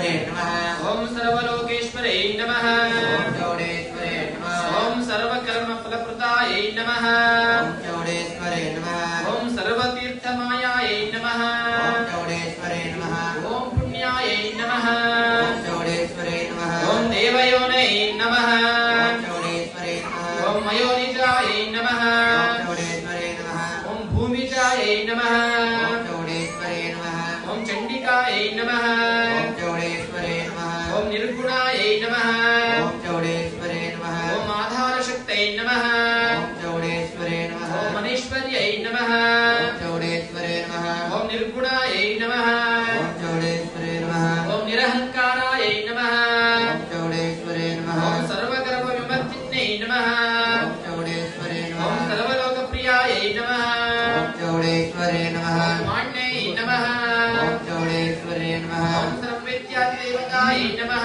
नमः ॐ सर्वलोकेश्वरै नमः ॐ चौडेश्वरे नमः नमः ॐ चौडेश्वरे नमः सर्वतीर्थमायायै नमः ॐ चौडेश्वरे नमः ॐ पुण्यायै नमः ॐ चौडेश्वरे नमः ॐ देवयोनै नमः ॐ चौडेश्वरे नमः ॐ मयोनिजायै नमः ॐ चौडेश्वरे नमः ॐ भूमिजायै नमः ॐ चौडेश्वरे नमः ॐ चण्डिकायै नमः निर्गुणायै नमः ॐ चौडेश्वरे नमः ॐ आधारशक्तये नमः ॐ चौडेश्वरे नमः ॐ मनीश्वर्यै नमः ॐ चौडेश्वरे नमः ॐ निर्गुणायै नमः ॐ चौडेश्वरे नमः ॐ निरहङ्कारायै नमः ॐ चौडेश्वरे नमः ॐ सर्वगर्भविमर्दिन्यै नमः ॐ चौडेश्वरे ॐ नमः सर्वलोकप्रियायै नमः ॐ चौडेश्वरे नमः ॐ नमः ॐ चौडेश्वरे नमः विद्यादिदेवतायै नमः